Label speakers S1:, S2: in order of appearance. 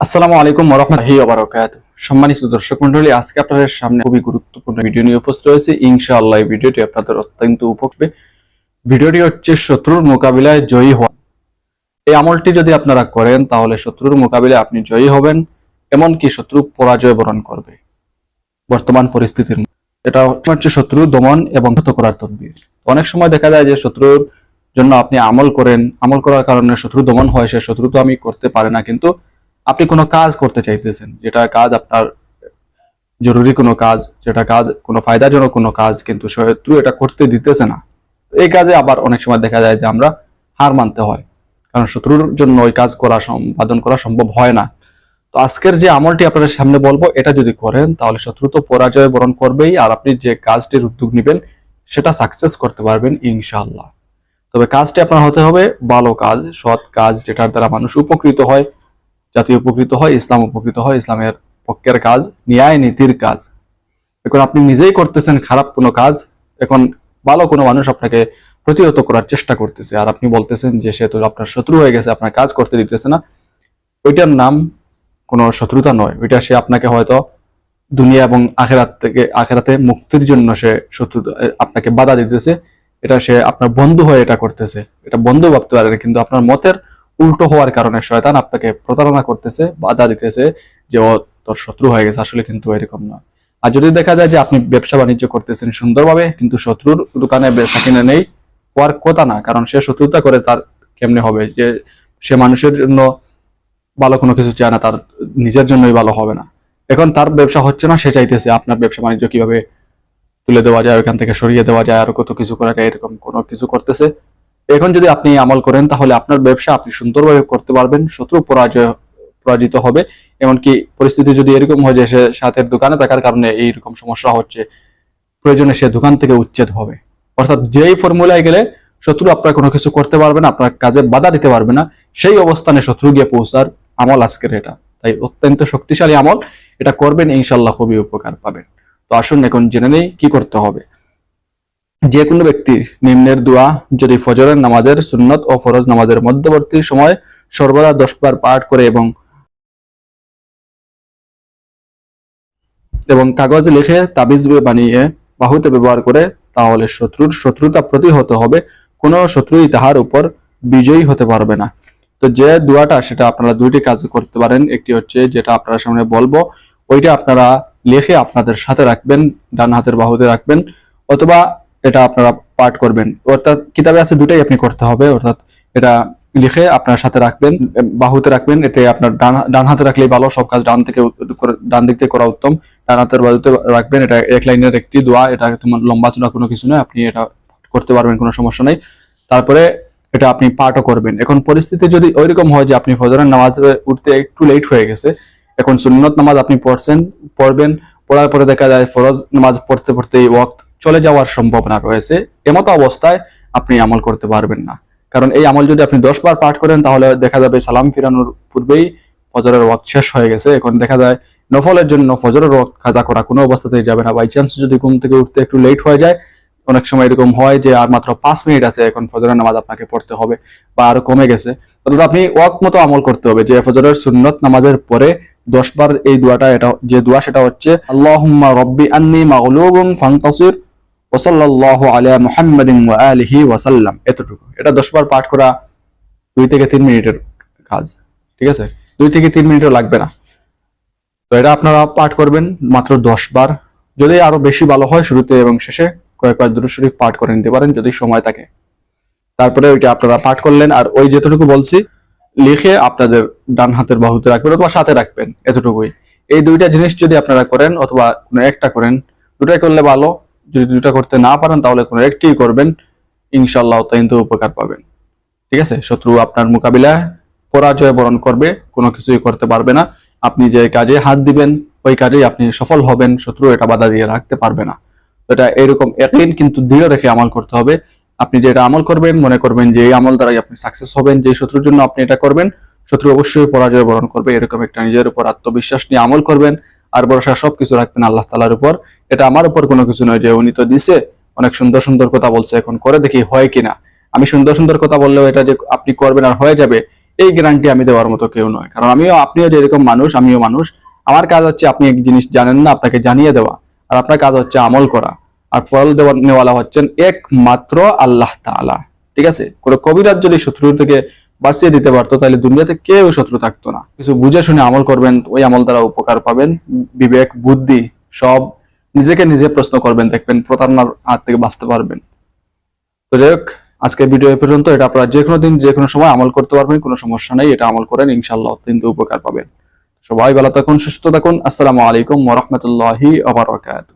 S1: আসসালামু আলাইকুম ওরহমতুল্লাহি ওবারাকাত সম্মানিত দর্শক মন্ডলী আজকে আপনাদের সামনে খুবই গুরুত্বপূর্ণ ভিডিও নিয়ে উপস্থিত হয়েছে। ইনশাআল্লাহ এই ভিডিওটি আপনাদের অত্যন্ত উপকারী। ভিডিওটি হচ্ছে শত্রুর মোকাবিলায় জয়ী হওয়া। এই আমলটি যদি আপনারা করেন, তাহলে শত্রুর মোকাবিলায় আপনি জয়ী হবেন, এমনকি শত্রু পরাজয় বরণ করবে। বর্তমান পরিস্থিতির এটা হচ্ছে শত্রু দমন এবং হত করার তদবির। অনেক সময় দেখা যায় যে শত্রুর জন্য আপনি আমল করেন। আমল করার কারণে শত্রু দমন হয়, সে শত্রু তো আমি করতে পারে না, কিন্তু আপনি কোনো কাজ করতে চাইতেছেন, যেটা কাজ আপনার জরুরি কোনো কাজ, যেটা কাজ কোনো ফায়দাজনক কোনো কাজ, কিন্তু শত্রু এটা করতে দিতেছে না, এই কাজে আবার অনেক সময় দেখা যায় যে আমরা হার মানতে হয়, কারণ শত্রুর জন্য ওই কাজ করা সম্পাদন করা সম্ভব হয় না। তো আজকের যে আমলটি আপনাদের সামনে বলব, এটা যদি করেন, তাহলে শত্রু তো পরাজয় বরণ করবেই, আর আপনি যে কাজটির উদ্যোগ নেবেন, সেটা সাকসেস করতে পারবেন ইনশাআল্লাহ। তবে কাজটি আপনার হতে হবে ভালো কাজ, সৎ কাজ, যেটার দ্বারা মানুষ উপকৃত হয় জাতি উপকৃত হয়, ইসলাম উপকৃত হয়, ইসলামের পক্ষের কাজ, ন্যায় নীতির কাজ। এখন আপনি নিজেই করতেছেন খারাপ কোনো কাজ, এখন ভালো কোনো মানুষ আপনাকে প্রতিহত করার চেষ্টা করতেছে। আর আপনি বলতেছেন যে সে তো আপনার শত্রু হয়ে গেছে, আপনার কাজ করতে দিতেছে না। ওইটার নাম কোনো শত্রুতা নয়। ওইটা সে আপনাকে হয়তো দুনিয়া এবং আখেরাত থেকে, আখেরাতে মুক্তির জন্য সে শত্রু আপনাকে বাধা দিতেছে। এটা সে আপনার বন্ধু হয়ে এটা করতেছে। এটা বন্ধু ভাবতে পারে কিন্তু আপনার মতের উল্টো হওয়ার কারণে শয়তান আপনাকে প্রতারণা করতেছে, বাধা দিতেছে যে, ও তোর শত্রু হয়ে গেছে। আসলে কিন্তু এরকম না আর যদি দেখা যায় যে, আপনি ব্যবসা বাণিজ্য করতেছেন সুন্দরভাবে, কিন্তু শত্রুর দোকানে বেচা কিনে নেই, হওয়ার কথা না। কারণ সে শত্রুতা করে তার কেমনে হবে? যে, সে মানুষের জন্য ভালো কোনো কিছু চায় না, তার নিজের জন্যই ভালো হবে না। এখন তার ব্যবসা হচ্ছে না, সে চাইতেছে আপনার ব্যবসা বাণিজ্য কীভাবে তুলে দেওয়া যায় ওইখান থেকে সরিয়ে দেওয়া যায়, আর কত কিছু করা যায়, এরকম কোনো কিছু করতেছে। এখন যদি আপনি আমল করেন, তাহলে আপনার ব্যবসা আপনি সুন্দরভাবে করতে পারবেন, শত্রু পরাজয়, পরাজিত হবে। এমনকি পরিস্থিতি যদি এরকম হয় যে সে সাথের দোকানে থাকার কারণে এইরকম সমস্যা হচ্ছে, প্রয়োজনে সে দোকান থেকে উচ্ছেদ হবে। অর্থাৎ যেই ফর্মুলায় গেলে শত্রু আপনার কোনো কিছু করতে পারবে না, আপনার কাজে বাধা দিতে পারবে না, সেই অবস্থানে শত্রু গিয়ে পৌঁছার আমল আজকের এটা। তাই অত্যন্ত শক্তিশালী আমল, এটা করবেন ইনশাল্লাহ খুবই উপকার পাবেন। তো আসুন এখন জেনে নেই কি করতে হবে। যে কোনো ব্যক্তি নিম্নের দোয়া যদি ফজরের নামাজের সুন্নত ও ফরজ নামাজের মধ্যবর্তী সময় সর্বদা দশ বার পাঠ করে এবং এবং কাগজ লিখে তাবিজ বানিয়ে বাহুতে ব্যবহার করে, তাহলে শত্রুর শত্রুতা প্রতিহত হবে। কোনো শত্রুই তাহার উপর বিজয়ী হতে পারবে না। তো যে দোয়াটা, সেটা আপনারা দুইটি কাজ করতে পারেন। একটি হচ্ছে যেটা আপনারা সামনে বলব, ওইটা আপনারা লিখে আপনাদের সাথে রাখবেন, ডান হাতের বাহুতে রাখবেন, অথবা এটা আপনারা পাঠ করবেন। অর্থাৎ কিতাবে আছে দুটাই আপনি করতে হবে, অর্থাৎ এটা লিখে আপনার সাথে রাখবেন, বাহুতে রাখবেন, এতে আপনার ডান ডান হাতে রাখলেই ভালো, সব কাজ ডান থেকে ডান দিক থেকে করা উত্তম। ডান হাতের বাহুতে রাখবেন, এটা এক লাইনের একটি দোয়া, এটা তোমার লম্বা চূড়া কোনো কিছু নয়, আপনি এটা করতে পারবেন, কোনো সমস্যা নেই। তারপরে এটা আপনি পাঠও করবেন। এখন পরিস্থিতি যদি ওইরকম হয় যে আপনি ফজরের নামাজ উঠতে একটু লেট হয়ে গেছে, এখন সুন্নত নামাজ আপনি পড়ছেন, পড়বেন, পড়ার পরে দেখা যায় ফরজ নামাজ পড়তে পড়তে এই ওয়াক্ত চলে যাওয়ার সম্ভাবনা রয়েছে, এমতো অবস্থায় আপনি আমল করতে পারবেন না। কারণ এই আমল যদি আপনি দশ বার পাঠ করেন, তাহলে দেখা যাবে সালাম ফিরানোর পূর্বেই ফজরের ওয়াক্ত শেষ হয়ে গেছে। এখন দেখা যায় নফলের জন্য ফজরের ওয়াক্ত কাজা করা কোনো অবস্থাতেই যাবে না। বাই চান্স যদি ঘুম থেকে উঠতে একটু লেট হয়ে যায়, অনেক সময় এরকম হয় যে আর মাত্র পাঁচ মিনিট আছে, এখন ফজরের নামাজ আপনাকে পড়তে হবে বা আরও কমে গেছে। অর্থাৎ আপনি ওয়াক্ত মতো আমল করতে হবে যে ফজরের সুন্নত নামাজের পরে দশ বার এই দোয়াটা, এটা, যে দোয়া সেটা হচ্ছে, আল্লাহুম্মা রব্বি আন্নি মাগলুবুন ফান্তাসির ওসল্লাল্লাহু আলা মুহাম্মাদিন আলিহি ওয়াসাল্লাম এতটুকু। এটা দশ বার পাঠ করা দুই থেকে তিন মিনিটের কাজ। ঠিক আছে? দুই থেকে তিন মিনিটও লাগবে না। তো এটা আপনারা পাঠ করবেন মাত্র দশ বার যদি আরও বেশি ভালো হয় শুরুতে এবং শেষে কয়েকবার দুরূদ শরীফ পাঠ করে নিতে পারেন যদি সময় থাকে। তারপরে ওইটা আপনারা পাঠ করলেন। আর ওই যেতটুকু বলছি, লিখে আপনাদের ডান হাতের বাহুতে রাখবেন অথবা সাথে রাখবেন, এতটুকুই। এই দুইটা জিনিস যদি আপনারা করেন অথবা একটা করেন, দুটাই করলে ভালো। যদি দুটা করতে না পারেন, তাহলে কোনো একটি করবেন। ইনশাল্লাহ অত্যন্ত উপকার পাবেন। ঠিক আছে? শত্রু আপনার মোকাবিলায় পরাজয় বরণ করবে, কোনো কিছুই করতে পারবে না। আপনি যে কাজে হাত দিবেন, ওই কাজেই আপনি সফল হবেন, শত্রু এটা বাধা দিয়ে রাখতে পারবে না। এটা এরকম একদিন কিন্তু দৃঢ় রেখে আমল করতে হবে। আপনি যেটা আমল করবেন, মনে করবেন যে এই আমল দ্বারাই আপনি সাকসেস হবেন, যে শত্রুর জন্য আপনি এটা করবেন, শত্রু অবশ্যই পরাজয় বরণ করবে, এরকম একটা নিজের উপর আত্মবিশ্বাস নিয়ে আমল করবেন। আর ভরসা সবকিছু রাখবেন আল্লাহ তালার উপর। এটা আমার উপর কোনো কিছু নয় যে উনি তো দিছে, অনেক সুন্দর সুন্দর কথা বলছে, এখন করে দেখি হয় কিনা। আমি সুন্দর সুন্দর কথা বললেও এটা যে আপনি করবেন আর হয়ে যাবে, এই গ্যারান্টি আমি দেওয়ার মতো কেউ নয়। কারণ আমিও, আপনিও যেরকম মানুষ, আমিও মানুষ। আমার কাজ হচ্ছে আপনি এক জিনিস জানেন না, আপনাকে জানিয়ে দেওয়া। আর আপনার কাজ হচ্ছে আমল করা। আর ফল দেওয়ার নেওয়ালা হচ্ছেন একমাত্র আল্লাহ তাআলা। ঠিক আছে? কোনো কবিরাজ যদি শত্রুর থেকে বাঁচিয়ে দিতে পারতো, তাহলে দুনিয়াতে কেউ শত্রু থাকতো না। কিছু বুঝে শুনে আমল করবেন, ওই আমল দ্বারা উপকার পাবেন। বিবেক, বুদ্ধি সব নিজেকে নিজে প্রশ্ন করবেন, দেখবেন প্রতারণার হাত থেকে বাঁচতে পারবেন। তো যাই হোক, আজকের ভিডিও পর্যন্ত, এটা আপনারা যে কোনো দিন যে কোনো সময় আমল করতে পারবেন, কোনো সমস্যা নেই, এটা আমল করেন ইনশাল্লাহ অত্যন্ত উপকার পাবেন। সবাই ভালো থাকুন, সুস্থ থাকুন, আসসালামু আলাইকুম ওরহমতুল্লাহি আবরকাত